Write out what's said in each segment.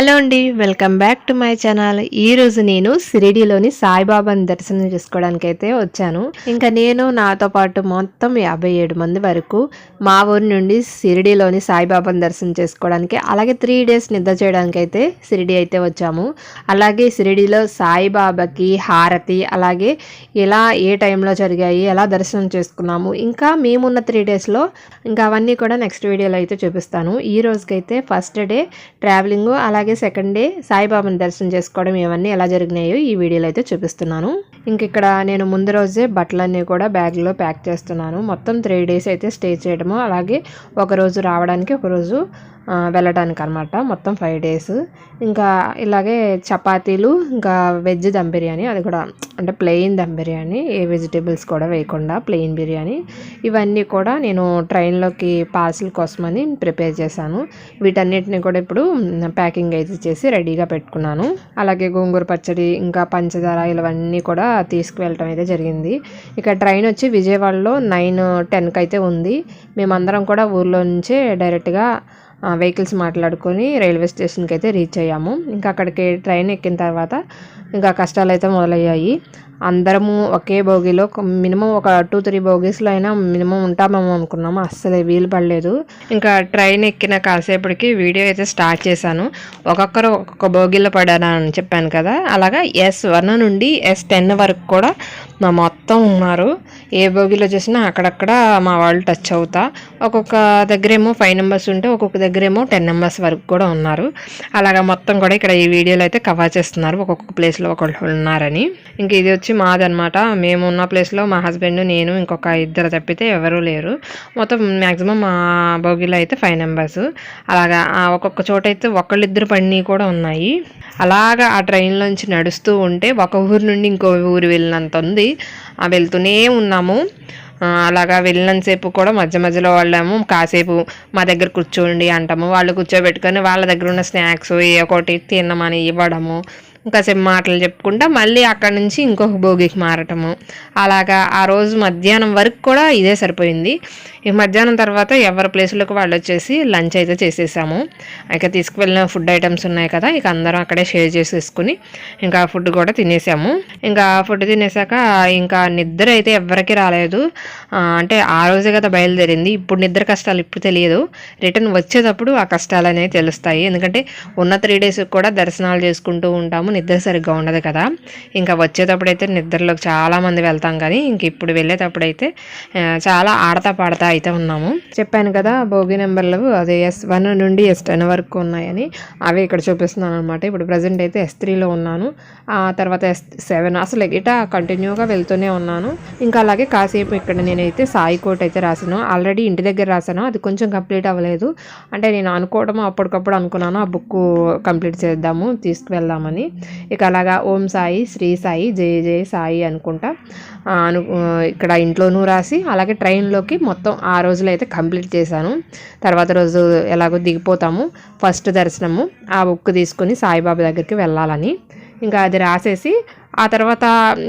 Hello అండి welcome back to my channel. ఈ రోజు నేను సిరిడిలోని సాయిబాబాని దర్శనం చేసుకోవడానికి అయితే వచ్చాను. ఇంకా నేను నాతో పాటు మొత్తం యాభై ఏడు మంది వరకు మా ఊరి నుండి సిరిడిలోని సాయిబాబాని దర్శనం చేసుకోవడానికి అలాగే త్రీ డేస్ నిద్ర చేయడానికి అయితే సిరిడి అయితే వచ్చాము. అలాగే సిరిడిలో సాయిబాబాకి హారతి అలాగే ఇలా ఏ టైంలో జరిగాయి ఎలా దర్శనం చేసుకున్నాము ఇంకా మేమున్న త్రీ డేస్లో ఇంకా అవన్నీ కూడా నెక్స్ట్ వీడియోలో అయితే చూపిస్తాను. ఈ రోజుకైతే ఫస్ట్ డే ట్రావెలింగ్ అలాగే సెకండ్ డే సాయిబాబాని దర్శనం చేసుకోవడం ఇవన్నీ ఎలా జరిగినాయో ఈ వీడియోలో అయితే చూపిస్తున్నాను. ఇంక ఇక్కడ నేను ముందు రోజే బట్టలన్నీ కూడా బ్యాగ్లో ప్యాక్ చేస్తున్నాను. మొత్తం త్రీ డేస్ అయితే స్టే చేయడము. అలాగే ఒక రోజు రావడానికి ఒక రోజు వెళ్ళడానికి అనమాట మొత్తం ఫైవ్ డేస్ ఇంకా ఇలాగే చపాతీలు ఇంకా వెజ్ దమ్ బిర్యానీ అది కూడా అంటే ప్లెయిన్ దమ్ బిర్యానీ ఏ వెజిటేబుల్స్ కూడా వేయకుండా ప్లెయిన్ బిర్యానీ. ఇవన్నీ కూడా నేను ట్రైన్లోకి పార్సిల్ కోసమని ప్రిపేర్ చేశాను. వీటన్నిటిని కూడా ఇప్పుడు ప్యాకింగ్ అయితే చేసి రెడీగా పెట్టుకున్నాను. అలాగే గోంగూర పచ్చడి ఇంకా పంచదార ఇవన్నీ కూడా తీసుకువెళ్ళటం అయితే జరిగింది. ఇక ట్రైన్ వచ్చి విజయవాడలో నైన్ టెన్కి అయితే ఉంది. మేమందరం కూడా ఊర్లో నుంచే డైరెక్ట్గా వెహికల్స్ మాట్లాడుకొని రైల్వే స్టేషన్కి అయితే రీచ్ అయ్యాము. ఇంకా అక్కడికి ట్రైన్ ఎక్కిన తర్వాత ఇంకా కష్టాలు అయితే మొదలయ్యాయి. అందరము ఒకే భోగిలో మినిమం ఒక టూ త్రీ బోగీస్లో అయినా మినిమం ఉంటామేమో అనుకున్నాము. అస్సలు వీలు పడలేదు. ఇంకా ట్రైన్ ఎక్కిన కాసేపటికి వీడియో అయితే స్టార్ట్ చేశాను. ఒక్కొక్కరు ఒక్కొక్క భోగిలో పడారని చెప్పాను కదా. అలాగా ఎస్ వన్ నుండి ఎస్ టెన్ వరకు కూడా మా మొత్తం ఉన్నారు. ఏ భోగిలో చూసినా అక్కడక్కడ మా వాళ్ళు టచ్ అవుతా. ఒక్కొక్క దగ్గరేమో ఫైవ్ నెంబర్స్ ఉంటే ఒక్కొక్క దగ్గర ఏమో టెన్ మెంబర్స్ వరకు కూడా ఉన్నారు. అలాగా మొత్తం కూడా ఇక్కడ ఈ వీడియోలో అయితే కవర్ చేస్తున్నారు. ఒక్కొక్క ప్లేస్లో ఒకళ్ళు ఉన్నారని. ఇంక ఇది వచ్చి మాదనమాట మేము ఉన్న ప్లేస్లో మా హస్బెండ్ నేను ఇంకొక ఇద్దరు తప్పితే ఎవరూ లేరు. మొత్తం మ్యాక్సిమం మా భోగిలో అయితే ఫైవ్ మెంబర్స్ అలాగా ఒక్కొక్క చోట అయితే ఒకళ్ళిద్దరు పడినవి కూడా ఉన్నాయి. అలాగా ఆ ట్రైన్లోంచి నడుస్తూ ఉంటే ఒక ఊరు నుండి ఇంకో ఊరు వెళ్ళినంత ఉంది. ఆ వెళ్తూనే ఉన్నాము. అలాగా వెళ్ళినంతసేపు కూడా మధ్య మధ్యలో వాళ్ళేమో. కాసేపు మా దగ్గర కూర్చోండి అంటాము. వాళ్ళు కూర్చోబెట్టుకొని వాళ్ళ దగ్గర ఉన్న స్నాక్స్ ఏ ఒకటి తినమని ఇవ్వడము. ఇంకాసేపు మాటలు చెప్పుకుంటా మళ్ళీ అక్కడ నుంచి ఇంకొక భోగికి మారటము. అలాగా ఆ రోజు మధ్యాహ్నం వరకు కూడా ఇదే సరిపోయింది. ఈ మధ్యాహ్నం తర్వాత ఎవరి ప్లేసులకు వాళ్ళు వచ్చేసి లంచ్ అయితే చేసేసాము. ఇక తీసుకువెళ్ళిన ఫుడ్ ఐటమ్స్ ఉన్నాయి కదా ఇక అందరం అక్కడే షేర్ చేసేసుకుని ఇంకా ఫుడ్ కూడా తినేసాము. ఇంకా ఫుడ్ తినేసాక ఇంకా నిద్ర అయితే ఎవరికి రాలేదు. అంటే ఆ రోజే కదా బయలుదేరింది. ఇప్పుడు నిద్ర కష్టాలు ఇప్పుడు తెలియదు. రిటర్న్ వచ్చేటప్పుడు ఆ కష్టాలు అనేవి తెలుస్తాయి. ఎందుకంటే ఉన్న త్రీ డేస్ కూడా దర్శనాలు చేసుకుంటూ ఉంటాము. నిద్ర సరిగ్గా ఉండదు కదా. ఇంకా వచ్చేటప్పుడు అయితే నిద్రలోకి చాలా మంది వెళ్తాం కానీ ఇంక ఇప్పుడు వెళ్ళేటప్పుడు అయితే చాలా ఆడతా పాడతా అయితే ఉన్నాము. చెప్పాను కదా భోగి నెంబర్లు అదే ఎస్ వన్ నుండి ఎస్ టెన్ వరకు ఉన్నాయని అవి ఇక్కడ చూపిస్తున్నాను అనమాట ఇప్పుడు ప్రజెంట్ అయితే ఎస్ త్రీలో ఉన్నాను. ఆ తర్వాత ఎస్ సెవెన్ అసలు ఇటా కంటిన్యూగా వెళ్తూనే ఉన్నాను. ఇంకా అలాగే కాసేపు ఇక్కడ నేనైతే సాయి కోట్ అయితే రాసాను ఆల్రెడీ ఇంటి దగ్గర రాశాను. అది కొంచెం కంప్లీట్ అవ్వలేదు. అంటే నేను అనుకోవడం అప్పటికప్పుడు అనుకున్నాను ఆ బుక్ కంప్లీట్ చేద్దాము తీసుకువెళ్దామని. ఇక అలాగా ఓం సాయి శ్రీ సాయి జయ జయ సాయి అనుకుంటా. అను ఇక్కడ ఇంట్లోనూ రాసి అలాగే ట్రైన్లోకి మొత్తం ఆ రోజులో అయితే కంప్లీట్ చేశాను. తర్వాత రోజు ఎలాగో దిగిపోతాము ఫస్ట్ దర్శనము ఆ బుక్ తీసుకొని సాయిబాబా దగ్గరికి వెళ్ళాలని. ఇంకా అది రాసేసి ఆ తర్వాత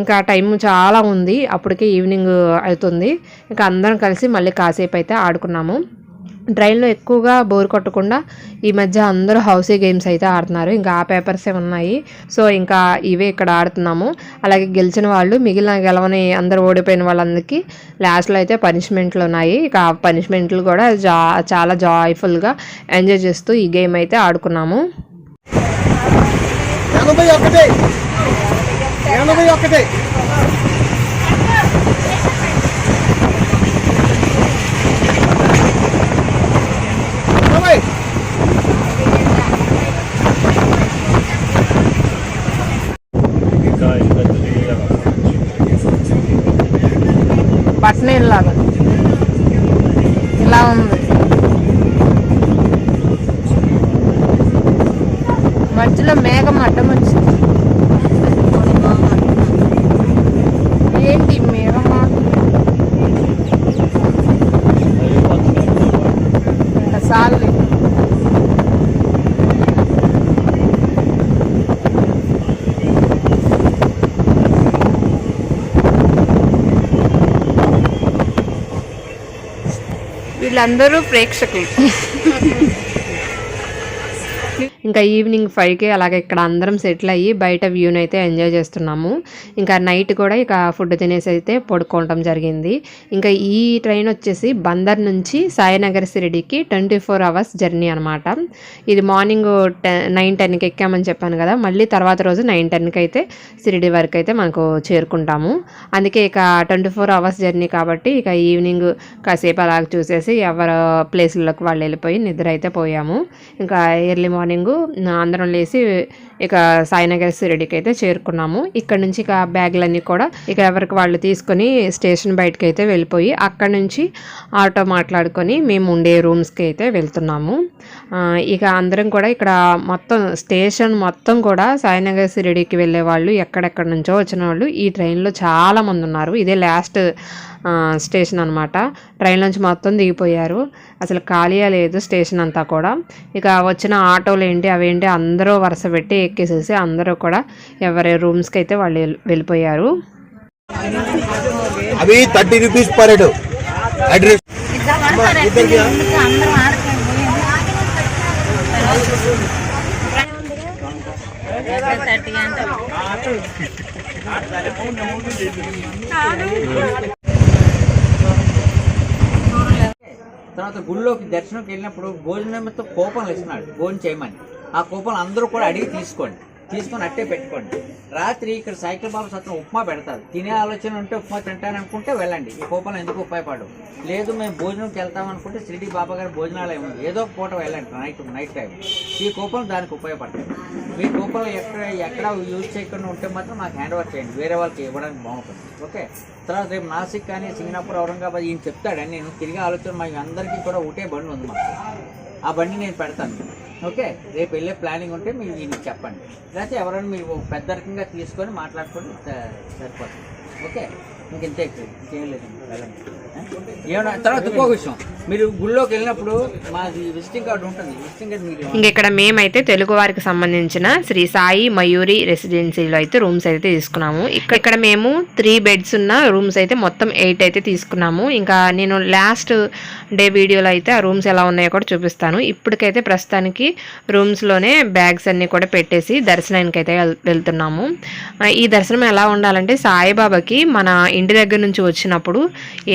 ఇంకా టైం చాలా ఉంది అప్పటికే ఈవినింగ్ అవుతుంది. ఇంకా అందరం కలిసి మళ్ళీ కాసేపు అయితే ఆడుకున్నాము. ట్రైన్లో ఎక్కువగా బోర్ కొట్టకుండా ఈ మధ్య అందరూ హౌసీ గేమ్స్ అయితే ఆడుతున్నారు. ఇంకా ఆ పేపర్సే ఉన్నాయి. సో ఇంకా ఇవే ఇక్కడ ఆడుతున్నాము. అలాగే గెలిచిన వాళ్ళు మిగిలిన గెలవని అందరూ ఓడిపోయిన వాళ్ళందరికీ లాస్ట్లో అయితే పనిష్మెంట్లు ఉన్నాయి. ఇక ఆ పనిష్మెంట్లు కూడా జా చాలా జాయ్ఫుల్గా ఎంజాయ్ చేస్తూ ఈ గేమ్ అయితే ఆడుకున్నాము. ఎనభై ఒకటే ఎనభై వీళ్ళందరూ ప్రేక్షకులు. ఇంకా ఈవినింగ్ ఫైవ్కి అలాగే ఇక్కడ అందరం సెటిల్ అయ్యి బయట వ్యూని అయితే ఎంజాయ్ చేస్తున్నాము. ఇంకా నైట్ కూడా ఇక ఫుడ్ తినేసి అయితే పడుకోవటం జరిగింది. ఇంకా ఈ ట్రైన్ వచ్చేసి బందర్ నుంచి సాయినగర్ సిరిడికి ట్వంటీ ఫోర్ అవర్స్ జర్నీ అనమాట ఇది మార్నింగ్ టెన్ నైన్ టెన్కి ఎక్కామని చెప్పాను కదా మళ్ళీ తర్వాత రోజు నైన్ టెన్కి అయితే సిరిడి వరకు అయితే మనకు చేరుకుంటాము. అందుకే ఇక ట్వంటీ ఫోర్ అవర్స్ జర్నీ కాబట్టి ఇక ఈవినింగ్ కాసేపు అలా చూసేసి ఎవరు ప్లేసుల్లోకి వాళ్ళు వెళ్ళిపోయి నిద్ర అయితే పోయాము. ఇంకా ఎర్లీ మార్నింగ్ అందరం లేసి ఇక సాయినగర్ సిరిడికి అయితే చేరుకున్నాము. ఇక్కడ నుంచి ఇక బ్యాగులన్నీ కూడా ఇక ఎవరికి వాళ్ళు తీసుకొని స్టేషన్ బయటకు అయితే వెళ్ళిపోయి అక్కడ నుంచి ఆటో మాట్లాడుకొని మేము ఉండే రూమ్స్కి అయితే వెళ్తున్నాము ఇక అందరం కూడా ఇక్కడ మొత్తం స్టేషన్ మొత్తం కూడా సాయినగర్ సిరిడికి వెళ్ళే వాళ్ళు ఎక్కడెక్కడి నుంచో వచ్చిన వాళ్ళు ఈ ట్రైన్లో చాలామంది ఉన్నారు. ఇదే లాస్ట్ స్టేషన్ అనమాట ట్రైన్ నుంచి మొత్తం దిగిపోయారు. అసలు ఖాళీయే లేదు స్టేషన్ అంతా కూడా. ఇక వచ్చిన ఆటోలు ఏంటి అవేంటి అందరూ వరుస పెట్టి ఎక్కేసేసి అందరూ కూడా ఎవరి రూమ్స్కి అయితే వాళ్ళు వెళ్ళి- వెళ్ళిపోయారు. అవి thirty rupees per head. Address ఇద్దరికి తర్వాత గుళ్ళోకి దర్శనంకి వెళ్ళినప్పుడు భోజనంతో కోపం ఇస్తున్నాడు భోజనం చేయమని. ఆ కోపం అందరూ కూడా అడిగి తీసుకోండి. తీసుకొని అట్టే పెట్టుకోండి. రాత్రి ఇక్కడ సైకిల్ బాబు సత్రం ఉప్మా పెడతారు. తినే ఆలోచన ఉంటే ఉప్మా తింటాను అనుకుంటే వెళ్ళండి. ఈ కోపంలో ఎందుకు ఉపయోగపడవు లేదు మేము భోజనంకి వెళ్తాం అనుకుంటే షిరిడి బాబా గారి భోజనాలయం ఉంది. ఏదో ఒక పూట వెళ్ళండి నైట్ నైట్ టైం. ఈ కోపం దానికి ఉపయోగపడతాయి మీ కోపంలో ఎక్కడ ఎక్కడ యూజ్ చేయకుండా ఉంటే మాత్రం మాకు హ్యాండ్ ఓవర్ చేయండి. వేరే వాళ్ళకి ఇవ్వడానికి బాగుంటుంది. ఓకే? తర్వాత రేపు నాసిక్ కానీ సింగనాపూర్ ఔరంగాబాద్ ఈయన చెప్తాడని నేను తిరిగి ఆలోచన మా అందరికీ కూడా ఒకటే బండి ఉంది మాకు. ఆ బండి నేను పెడతాను. ఓకే రేపు వెళ్ళే ప్లానింగ్ ఉంటే మీరు దీనికి చెప్పండి. లేకపోతే ఎవరైనా మీరు పెద్ద రకంగా తీసుకొని మాట్లాడుకొని సరిపోతుంది. ఓకే? ఇంక ఇంతే ఇంకేం ఏమన్నా తర్వాత ఇంకో విషయం. మీరు గుళ్ళోకి వెళ్ళినప్పుడు మాది విజిటింగ్ కార్డు ఉంటుంది. విజిటింగ్ కార్డు మీరు ఇంక ఇక్కడ మేమైతే తెలుగు వారికి సంబంధించిన శ్రీ సాయి మయూరి రెసిడెన్సీలో అయితే రూమ్స్ అయితే తీసుకున్నాము. ఇక్కడ ఇక్కడ మేము త్రీ బెడ్స్ ఉన్న రూమ్స్ అయితే మొత్తం ఎయిట్ అయితే తీసుకున్నాము. ఇంకా నేను లాస్ట్ డే వీడియోలో అయితే ఆ రూమ్స్ ఎలా ఉన్నాయో కూడా చూపిస్తాను. ఇప్పటికైతే ప్రస్తుతానికి రూమ్స్లోనే బ్యాగ్స్ అన్నీ కూడా పెట్టేసి దర్శనానికి అయితే వెళ్తున్నాము. ఈ దర్శనం ఎలా ఉండాలంటే సాయిబాబాకి మన ఇంటి దగ్గర నుంచి వచ్చినప్పుడు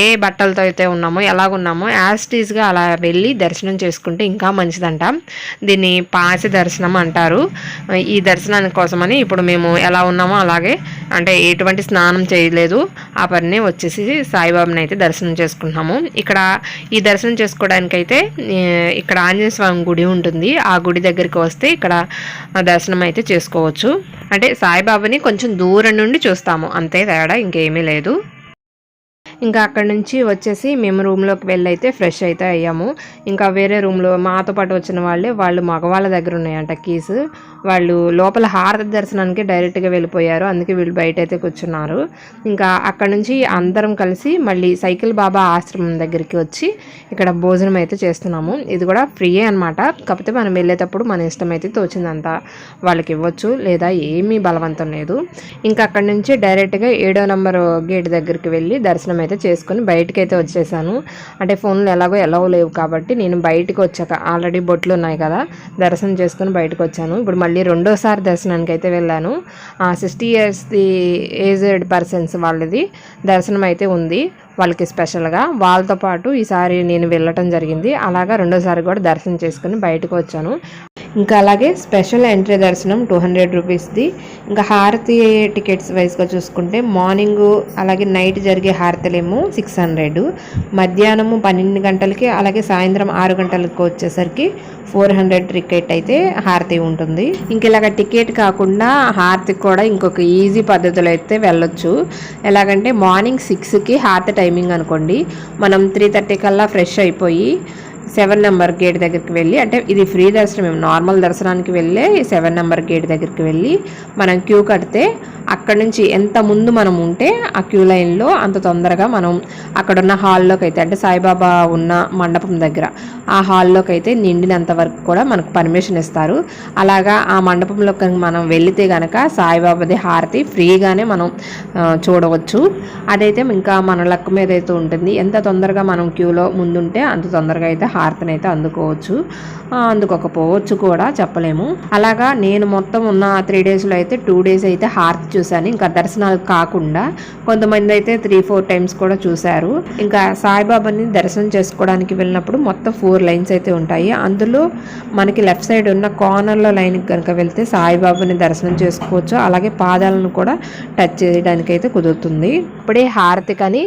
ఏ బట్టలతో అయితే ఉన్నామో ఎలాగున్నామో యాస్టీస్గా అలా వెళ్ళి దర్శనం చేసుకుంటే ఇంకా మంచిదంట. దీన్ని పాసి దర్శనం అంటారు. ఈ దర్శనానికి కోసమని ఇప్పుడు మేము ఎలా ఉన్నామో అలాగే అంటే ఎటువంటి స్నానం చేయలేదు. ఆ పని వచ్చేసి సాయిబాబాని అయితే దర్శనం చేసుకుంటున్నాము. ఇక్కడ ఈ ఈ దర్శనం చేసుకోవడానికైతే ఇక్కడ ఆంజనేయ స్వామి గుడి ఉంటుంది. ఆ గుడి దగ్గరికి వస్తే ఇక్కడ దర్శనం అయితే చేసుకోవచ్చు. అంటే సాయిబాబాని కొంచెం దూరం నుండి చూస్తాము. అంతే తేడా ఇంకేమీ లేదు. ఇంకా అక్కడ నుంచి వచ్చేసి మేము రూమ్లోకి వెళ్ళైతే ఫ్రెష్ అయితే అయ్యాము. ఇంకా వేరే రూమ్లో మాతో పాటు వచ్చిన వాళ్ళే వాళ్ళు మగవాళ్ళ దగ్గర ఉన్నాయంట కీస్ వాళ్ళు లోపల హారతి దర్శనానికి డైరెక్ట్గా వెళ్ళిపోయారు. అందుకే వీళ్ళు బయట అయితే కూర్చున్నారు. ఇంకా అక్కడ నుంచి అందరం కలిసి మళ్ళీ సైకిల్ బాబా ఆశ్రమం దగ్గరికి వచ్చి ఇక్కడ భోజనం అయితే చేస్తున్నాము. ఇది కూడా ఫ్రీయే అనమాట కాకపోతే మనం వెళ్ళేటప్పుడు మన ఇష్టం అయితే వాళ్ళకి ఇవ్వచ్చు లేదా ఏమీ బలవంతం లేదు. ఇంకా అక్కడ నుంచి డైరెక్ట్గా ఏడో నెంబర్ గేట్ దగ్గరికి వెళ్ళి దర్శనం అయితే చేసుకొని బయటకు అయితే వచ్చేసాను. అంటే ఫోన్లు ఎలాగో ఎలా లేవు కాబట్టి నేను బయటకు వచ్చాక ఆల్రెడీ బొట్లు ఉన్నాయి కదా దర్శనం చేసుకొని బయటకు వచ్చాను. ఇప్పుడు మళ్ళీ రెండోసారి దర్శనానికి అయితే వెళ్ళాను సిక్స్టీ ఇయర్స్ది ఏజ్డ్ పర్సన్స్ వాళ్ళది దర్శనం అయితే ఉంది వాళ్ళకి స్పెషల్గా. వాళ్ళతో పాటు ఈసారి నేను వెళ్ళటం జరిగింది. అలాగా రెండోసారి కూడా దర్శనం చేసుకుని బయటకు వచ్చాను. ఇంకా అలాగే స్పెషల్ ఎంట్రీ దర్శనం టూ హండ్రెడ్ రూపీస్ది. ఇంకా హారతి టికెట్స్ వైస్గా చూసుకుంటే మార్నింగ్ అలాగే నైట్ జరిగే హారతలేమో సిక్స్ హండ్రెడ్. మధ్యాహ్నము పన్నెండు గంటలకి అలాగే సాయంత్రం ఆరు గంటలకు వచ్చేసరికి ఫోర్ హండ్రెడ్ టికెట్ అయితే హారతి ఉంటుంది. ఇంక ఇలాగ టికెట్ కాకుండా హారతికి కూడా ఇంకొక ఈజీ పద్ధతిలో అయితే వెళ్ళొచ్చు. ఎలాగంటే మార్నింగ్ సిక్స్కి హారతి టైమింగ్ అనుకోండి. మనం త్రీ థర్టీ కల్లా ఫ్రెష్ అయిపోయి సెవెన్ నెంబర్ గేట్ దగ్గరికి వెళ్ళి అంటే ఇది ఫ్రీ దర్శనం నార్మల్ దర్శనానికి వెళ్ళే సెవెన్ నెంబర్ గేట్ దగ్గరికి వెళ్ళి మనం క్యూ కడితే అక్కడ నుంచి ఎంత ముందు మనం ఉంటే ఆ క్యూ లైన్లో అంత తొందరగా మనం అక్కడున్న హాల్లోకి అయితే అంటే సాయిబాబా ఉన్న మండపం దగ్గర ఆ హాల్లోకి అయితే నిండినంత వరకు కూడా మనకు పర్మిషన్ ఇస్తారు. అలాగా ఆ మండపంలో మనం వెళితే గనక సాయిబాబాది హారతి ఫ్రీగానే మనం చూడవచ్చు. అదైతే ఇంకా మన లక్ మీద అయితే ఉంటుంది. ఎంత తొందరగా మనం క్యూలో ముందుంటే అంత తొందరగా అయితే హారతిని అయితే అందుకోవచ్చు అందుకోకపోవచ్చు కూడా చెప్పలేము. అలాగా నేను మొత్తం ఉన్న త్రీ డేస్లో అయితే టూ డేస్ అయితే హారతి చూశాను. ఇంకా దర్శనాలు కాకుండా కొంతమంది అయితే త్రీ ఫోర్ టైమ్స్ కూడా చూశారు. ఇంకా సాయిబాబాని దర్శనం చేసుకోవడానికి వెళ్ళినప్పుడు మొత్తం ఫోర్ లైన్స్ అయితే ఉంటాయి. అందులో మనకి లెఫ్ట్ సైడ్ ఉన్న కార్నర్లో లైన్ కనుక వెళ్తే సాయిబాబాని దర్శనం చేసుకోవచ్చు. అలాగే పాదాలను కూడా టచ్ చేయడానికి అయితే కుదురుతుంది. ఇప్పుడే హారతికని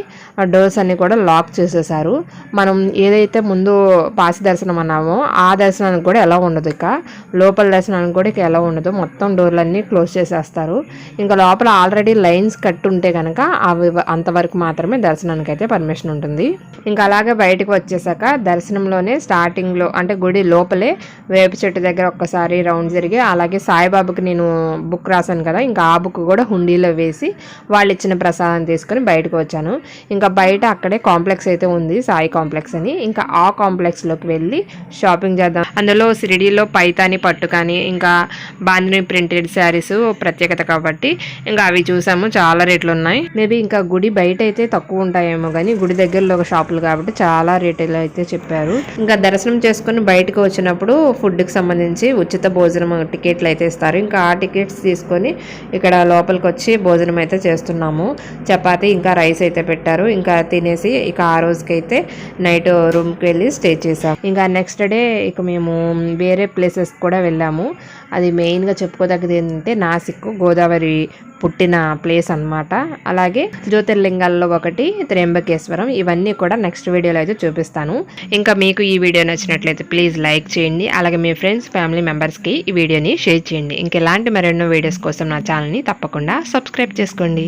డోర్స్ అన్ని కూడా లాక్ చేసేసారు. మనం ఏదైతే ముందు పాసి దర్శనం అన్నామో ఆ దర్శనానికి కూడా ఎలా ఉండదు ఇక. లోపల దర్శనానికి కూడా ఇక ఎలా ఉండదు. మొత్తం డోర్లన్నీ క్లోజ్ చేసేస్తారు. ఇంకా లోపల ఆల్రెడీ లైన్స్ కట్టి ఉంటే కనుక అవి అంతవరకు మాత్రమే దర్శనానికి అయితే పర్మిషన్ ఉంటుంది. ఇంకా అలాగే బయటకు వచ్చేసాక దర్శనంలోనే స్టార్టింగ్లో అంటే గుడి లోపలే వేప చెట్టు దగ్గర ఒక్కసారి రౌండ్ జరిగి అలాగే సాయిబాబాకి నేను బుక్ రాశాను కదా ఇంకా ఆ బుక్ కూడా హుండీలో వేసి వాళ్ళు ఇచ్చిన ప్రసాదం తీసుకొని బయటకు వచ్చాను. ఇంకా బయట అక్కడే కాంప్లెక్స్ అయితే ఉంది సాయి కాంప్లెక్స్ అని. ఇంకా ఆ కాంప్లెక్స్లోకి వెళ్ళి షాపింగ్ చేద్దాం. అందులో సిరిడీలో పైతాని పట్టు కానీ ఇంకా బాంధిని ప్రింటెడ్ శారీస్ ప్రత్యేకత కాబట్టి ఇంకా అవి చూసాము చాలా రేట్లు ఉన్నాయి మేబీ ఇంకా గుడి బయట అయితే తక్కువ ఉంటాయేమో కానీ గుడి దగ్గరలో ఒక షాపులు కాబట్టి చాలా రేట్లు అయితే చెప్పారు. ఇంకా దర్శనం చేసుకుని బయటకు వచ్చినప్పుడు ఫుడ్కి సంబంధించి ఉచిత భోజనం టికెట్లు అయితే ఇస్తారు. ఇంకా ఆ టికెట్స్ తీసుకొని ఇక్కడ లోపలికి వచ్చి భోజనం అయితే చేస్తున్నాము. చపాతి ఇంకా రైస్ అయితే పెట్టారు. ఇంకా తినేసి ఇక ఆ రోజుకి అయితే నైట్ రూమ్కి వెళ్ళి స్టే చేసాం ఇంకా నెక్స్ట్ డే ఇక మేము వేరే ప్లేసెస్ కూడా వెళ్ళాము. అది మెయిన్గా చెప్పుకోదగ్గది ఏంటంటే నాసిక్ గోదావరి పుట్టిన ప్లేస్ అన్నమాట. అలాగే జ్యోతిర్లింగాల్లో ఒకటి త్రయంబకేశ్వరం ఇవన్నీ కూడా నెక్స్ట్ వీడియోలో అయితే చూపిస్తాను. ఇంకా మీకు ఈ వీడియో నచ్చినట్లయితే ప్లీజ్ లైక్ చేయండి. అలాగే మీ ఫ్రెండ్స్ ఫ్యామిలీ మెంబర్స్కి ఈ వీడియోని షేర్ చేయండి. ఇంకెలాంటి మరెన్నో వీడియోస్ కోసం నా ఛానల్ని తప్పకుండా సబ్స్క్రైబ్ చేసుకోండి.